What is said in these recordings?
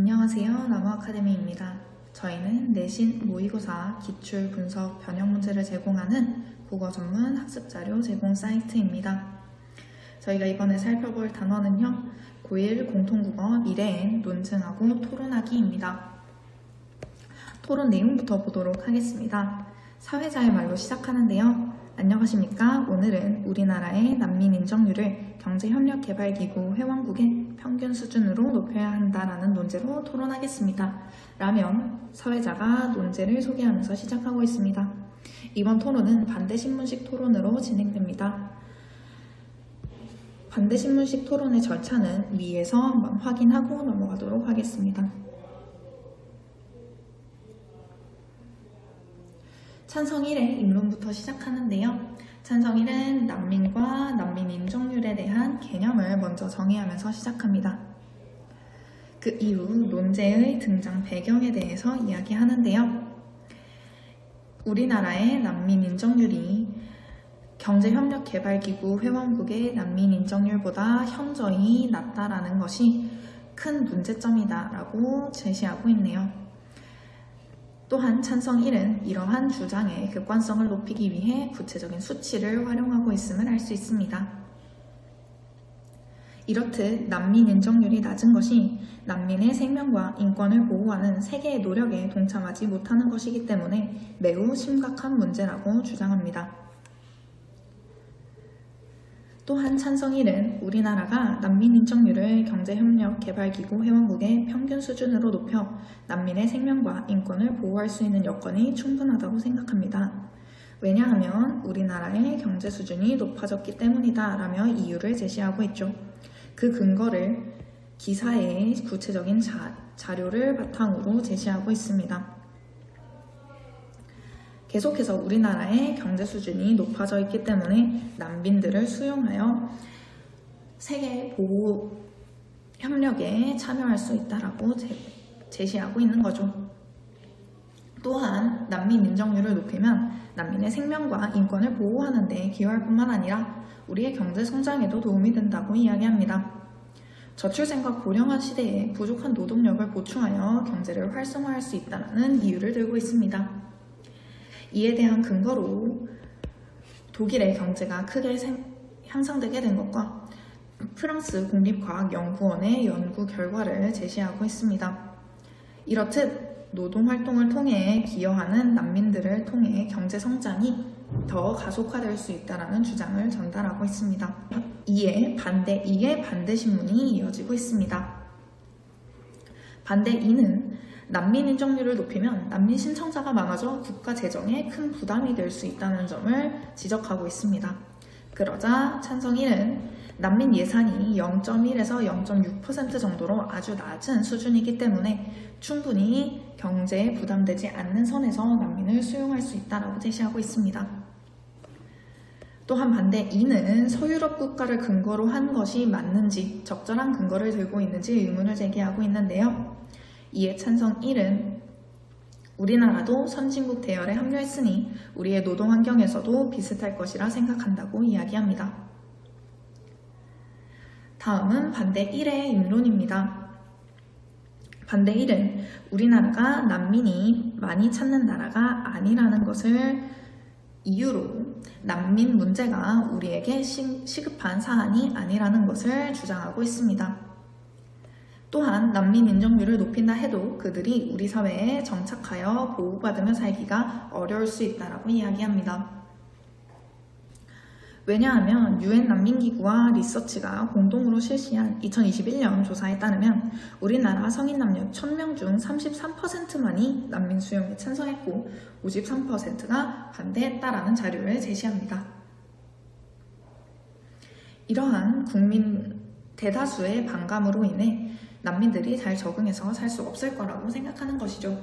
안녕하세요. 나무 아카데미입니다. 저희는 내신 모의고사 기출 분석 변형 문제를 제공하는 국어 전문 학습 자료 제공 사이트입니다. 저희가 이번에 살펴볼 단어는요. 고1 공통국어 미래엔 논증하고 토론하기입니다. 토론 내용부터 보도록 하겠습니다. 사회자의 말로 시작하는데요. 안녕하십니까? 오늘은 우리나라의 난민 인정률을 경제협력개발기구 회원국의 평균 수준으로 높여야 한다라는 논제로 토론하겠습니다. 라면 사회자가 논제를 소개하면서 시작하고 있습니다. 이번 토론은 반대신문식 토론으로 진행됩니다. 반대신문식 토론의 절차는 위에서 한번 확인하고 넘어가도록 하겠습니다. 찬성 1의 입론부터 시작하는데요. 찬성 1은 난민과 난민 인정률에 대한 개념을 먼저 정의하면서 시작합니다. 그 이후 논제의 등장 배경에 대해서 이야기하는데요. 우리나라의 난민 인정률이 경제협력개발기구 회원국의 난민 인정률보다 현저히 낮다라는 것이 큰 문제점이다라고 제시하고 있네요. 또한 찬성 1은 이러한 주장의 객관성을 높이기 위해 구체적인 수치를 활용하고 있음을 알 수 있습니다. 이렇듯 난민 인정률이 낮은 것이 난민의 생명과 인권을 보호하는 세계의 노력에 동참하지 못하는 것이기 때문에 매우 심각한 문제라고 주장합니다. 또한 찬성 1은 우리나라가 난민 인정률을 경제협력개발기구 회원국의 평균 수준으로 높여 난민의 생명과 인권을 보호할 수 있는 여건이 충분하다고 생각합니다. 왜냐하면 우리나라의 경제 수준이 높아졌기 때문이다 라며 이유를 제시하고 있죠. 그 근거를 기사의 구체적인 자, 자료를 바탕으로 제시하고 있습니다. 계속해서 우리나라의 경제 수준이 높아져 있기 때문에 난민들을 수용하여 세계 보호 협력에 참여할 수 있다라고 제, 시하고 있는 거죠. 또한 난민 인정률을 높이면 난민의 생명과 인권을 보호하는 데 기여할 뿐만 아니라 우리의 경제 성장에도 도움이 된다고 이야기합니다. 저출생과 고령화 시대에 부족한 노동력을 보충하여 경제를 활성화할 수 있다는 이유를 들고 있습니다. 이에 대한 근거로 독일의 경제가 크게 생, 향상되게 된 것과 프랑스 국립과학연구원의 연구 결과를 제시하고 있습니다. 이렇듯 노동활동을 통해 기여하는 난민들을 통해 경제 성장이 더 가속화될 수 있다는 주장을 전달하고 있습니다. 이에 반대, 이에 반대 신문이 이어지고 있습니다. 반대 2는 난민 인정률을 높이면 난민 신청자가 많아져 국가 재정에 큰 부담이 될 수 있다는 점을 지적하고 있습니다. 그러자 찬성 1은 난민 예산이 0.1에서 0.6% 정도로 아주 낮은 수준이기 때문에 충분히 경제에 부담되지 않는 선에서 난민을 수용할 수 있다고 제시하고 있습니다. 또한 반대 2는 서유럽 국가를 근거로 한 것이 맞는지 적절한 근거를 들고 있는지 의문을 제기하고 있는데요. 이에 찬성 1은 우리나라도 선진국 대열에 합류했으니 우리의 노동 환경에서도 비슷할 것이라 생각한다고 이야기합니다. 다음은 반대 1의 인론입니다. 반대 1은 우리나라가 난민이 많이 찾는 나라가 아니라는 것을 이유로 난민 문제가 우리에게 시급한 사안이 아니라는 것을 주장하고 있습니다. 또한 난민 인정률을 높인다 해도 그들이 우리 사회에 정착하여 보호받으며 살기가 어려울 수 있다라고 이야기합니다. 왜냐하면 유엔 난민기구와 리서치가 공동으로 실시한 2021년 조사에 따르면 우리나라 성인 남녀 1000명 중 33%만이 난민 수용에 찬성했고 53%가 반대했다라는 자료를 제시합니다. 이러한 국민 대다수의 반감으로 인해 난민들이 잘 적응해서 살 수 없을 거라고 생각하는 것이죠.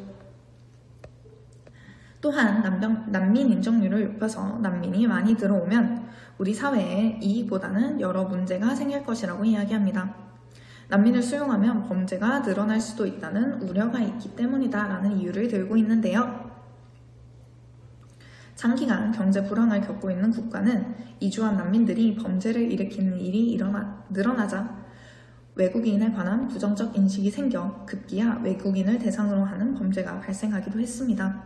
또한 난병, 난민 인정률을 높여서 난민이 많이 들어오면 우리 사회에 이익보다는 여러 문제가 생길 것이라고 이야기합니다. 난민을 수용하면 범죄가 늘어날 수도 있다는 우려가 있기 때문이다 라는 이유를 들고 있는데요. 장기간 경제 불황을 겪고 있는 국가는 이주한 난민들이 범죄를 일으키는 일이 일어나, 늘어나자 외국인에 관한 부정적 인식이 생겨 급기야 외국인을 대상으로 하는 범죄가 발생하기도 했습니다.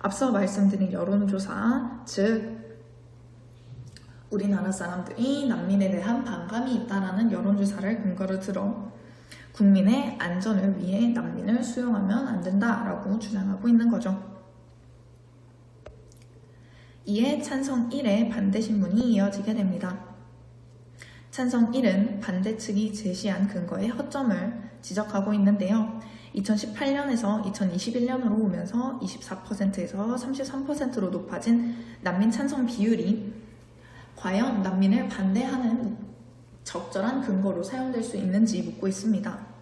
앞서 말씀드린 여론조사, 즉 우리나라 사람들이 난민에 대한 반감이 있다라는 여론조사를 근거로 들어 국민의 안전을 위해 난민을 수용하면 안 된다라고 주장하고 있는 거죠. 이에 찬성 1의 반대 신문이 이어지게 됩니다. 찬성 1은 반대 측이 제시한 근거의 허점을 지적하고 있는데요. 2018년에서 2021년으로 오면서 24%에서 33%로 높아진 난민 찬성 비율이 과연 난민을 반대하는 적절한 근거로 사용될 수 있는지 묻고 있습니다.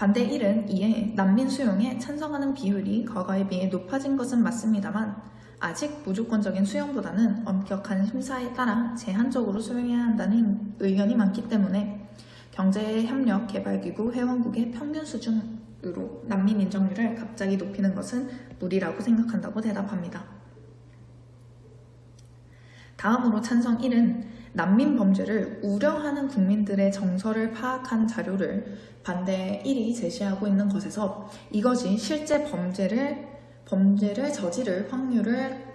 반대 1은 이에 난민 수용에 찬성하는 비율이 과거에 비해 높아진 것은 맞습니다만 아직 무조건적인 수용보다는 엄격한 심사에 따라 제한적으로 수용해야 한다는 의견이 많기 때문에 경제협력개발기구 회원국의 평균 수준으로 난민 인정률을 갑자기 높이는 것은 무리라고 생각한다고 대답합니다. 다음으로 찬성 1은 난민 범죄를 우려하는 국민들의 정서를 파악한 자료를 반대 1이 제시하고 있는 것에서 이것이 실제 범죄를 범죄를 저지를 확률을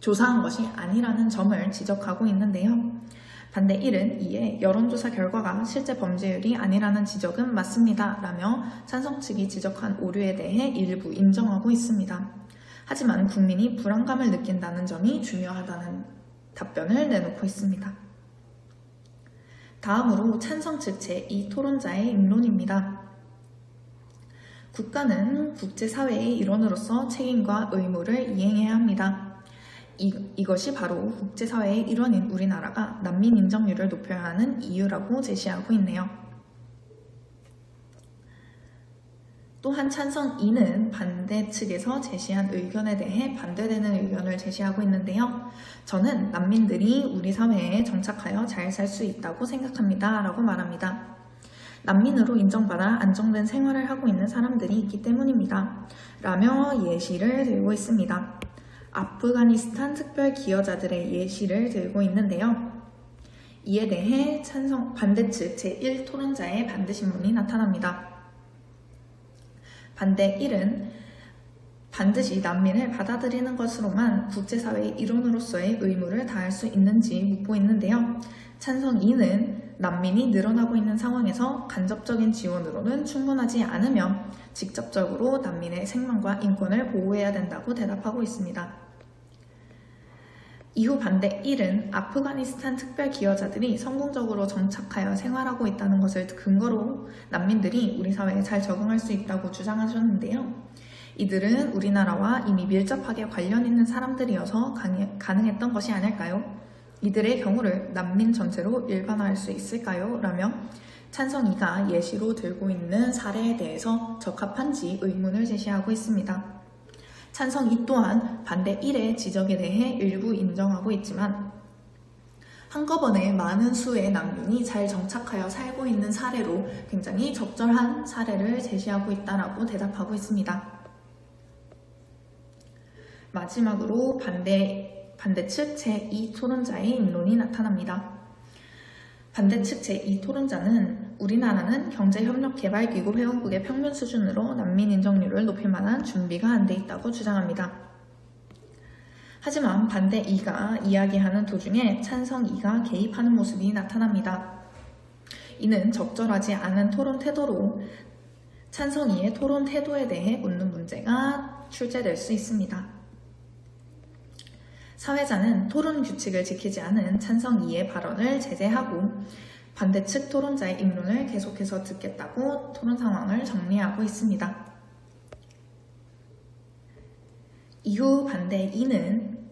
조사한 것이 아니라는 점을 지적하고 있는데요. 반대 1은 이에 여론조사 결과가 실제 범죄율이 아니라는 지적은 맞습니다. 라며 찬성 측이 지적한 오류에 대해 일부 인정하고 있습니다. 하지만 국민이 불안감을 느낀다는 점이 중요하다는 답변을 내놓고 있습니다. 다음으로 찬성 측 제2 토론자의 입론입니다. 국가는 국제사회의 일원으로서 책임과 의무를 이행해야 합니다. 이, 이것이 바로 국제사회의 일원인 우리나라가 난민 인정률을 높여야 하는 이유라고 제시하고 있네요. 또한 찬성 2는 반대 측에서 제시한 의견에 대해 반대되는 의견을 제시하고 있는데요. 저는 난민들이 우리 사회에 정착하여 잘 살 수 있다고 생각합니다. 라고 말합니다. 난민으로 인정받아 안정된 생활을 하고 있는 사람들이 있기 때문입니다. 라며 예시를 들고 있습니다. 아프가니스탄 특별 기여자들의 예시를 들고 있는데요. 이에 대해 찬성 반대측 제1 토론자의 반대 신문이 나타납니다. 반대 1은 반드시 난민을 받아들이는 것으로만 국제사회의 일원으로서의 의무를 다할 수 있는지 묻고 있는데요. 찬성 2는 난민이 늘어나고 있는 상황에서 간접적인 지원으로는 충분하지 않으며 직접적으로 난민의 생명과 인권을 보호해야 된다고 대답하고 있습니다. 이후 반대 1은 아프가니스탄 특별 기여자들이 성공적으로 정착하여 생활하고 있다는 것을 근거로 난민들이 우리 사회에 잘 적응할 수 있다고 주장하셨는데요. 이들은 우리나라와 이미 밀접하게 관련 있는 사람들이어서 가능했던 것이 아닐까요? 이들의 경우를 난민 전체로 일반화할 수 있을까요? 라며 찬성 2가 예시로 들고 있는 사례에 대해서 적합한지 의문을 제시하고 있습니다. 찬성 2 또한 반대 1의 지적에 대해 일부 인정하고 있지만 한꺼번에 많은 수의 난민이 잘 정착하여 살고 있는 사례로 굉장히 적절한 사례를 제시하고 있다라고 대답하고 있습니다. 마지막으로 반대, 반대측 제2 토론자의 입론이 나타납니다. 반대측 제2 토론자는 우리나라는 경제협력개발기구 회원국의 평균 수준으로 난민 인정률을 높일 만한 준비가 안 돼 있다고 주장합니다. 하지만 반대 2가 이야기하는 도중에 찬성 2가 개입하는 모습이 나타납니다. 이는 적절하지 않은 토론 태도로 찬성 2의 토론 태도에 대해 묻는 문제가 출제될 수 있습니다. 사회자는 토론 규칙을 지키지 않은 찬성 2의 발언을 제재하고 반대측 토론자의 입론을 계속해서 듣겠다고 토론 상황을 정리하고 있습니다. 이후 반대 2는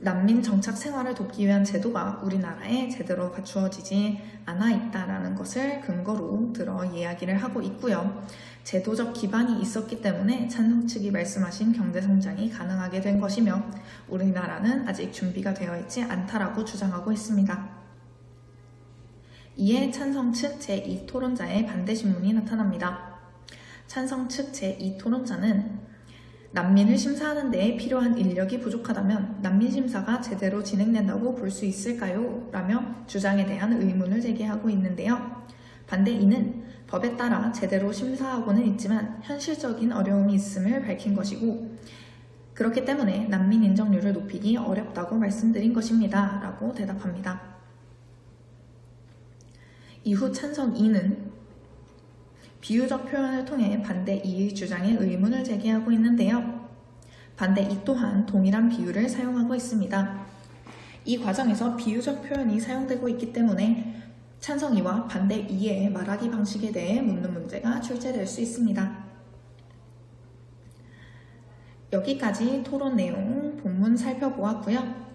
난민 정착 생활을 돕기 위한 제도가 우리나라에 제대로 갖추어지지 않아 있다라는 것을 근거로 들어 이야기를 하고 있고요. 제도적 기반이 있었기 때문에 찬성 측이 말씀하신 경제 성장이 가능하게 된 것이며 우리나라는 아직 준비가 되어 있지 않다라고 주장하고 있습니다. 이에 찬성 측 제2 토론자의 반대 신문이 나타납니다. 찬성 측 제2 토론자는 난민을 심사하는 데 필요한 인력이 부족하다면 난민 심사가 제대로 진행된다고 볼 수 있을까요? 라며 주장에 대한 의문을 제기하고 있는데요. 반대 이는 법에 따라 제대로 심사하고는 있지만 현실적인 어려움이 있음을 밝힌 것이고 그렇기 때문에 난민 인정률을 높이기 어렵다고 말씀드린 것입니다. 라고 대답합니다. 이후 찬성 2는 비유적 표현을 통해 반대 2의 주장에 의문을 제기하고 있는데요. 반대 2 또한 동일한 비유를 사용하고 있습니다. 이 과정에서 비유적 표현이 사용되고 있기 때문에 찬성 2와 반대 2의 말하기 방식에 대해 묻는 문제가 출제될 수 있습니다. 여기까지 토론 내용 본문 살펴보았고요.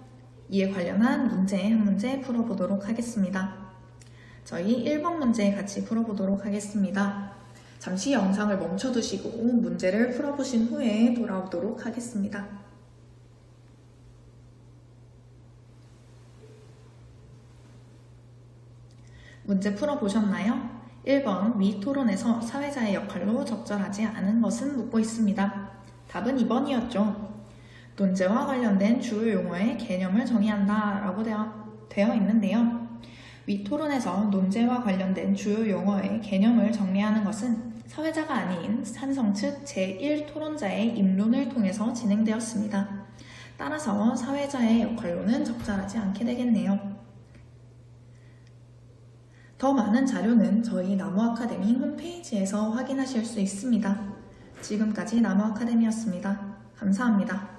이에 관련한 문제 한 문제 풀어보도록 하겠습니다. 저희 1번 문제 같이 풀어보도록 하겠습니다. 잠시 영상을 멈춰두시고 문제를 풀어보신 후에 돌아오도록 하겠습니다. 문제 풀어보셨나요? 1번 위 토론에서 사회자의 역할로 적절하지 않은 것은 묻고 있습니다. 답은 2번이었죠. 논제와 관련된 주요 용어의 개념을 정의한다 라고 되어, 되어 있는데요. 위 토론에서 논제와 관련된 주요 용어의 개념을 정리하는 것은 사회자가 아닌 산성 측 제1토론자의 입론을 통해서 진행되었습니다. 따라서 사회자의 역할로는 적절하지 않게 되겠네요. 더 많은 자료는 저희 나무 아카데미 홈페이지에서 확인하실 수 있습니다. 지금까지 나무 아카데미였습니다. 감사합니다.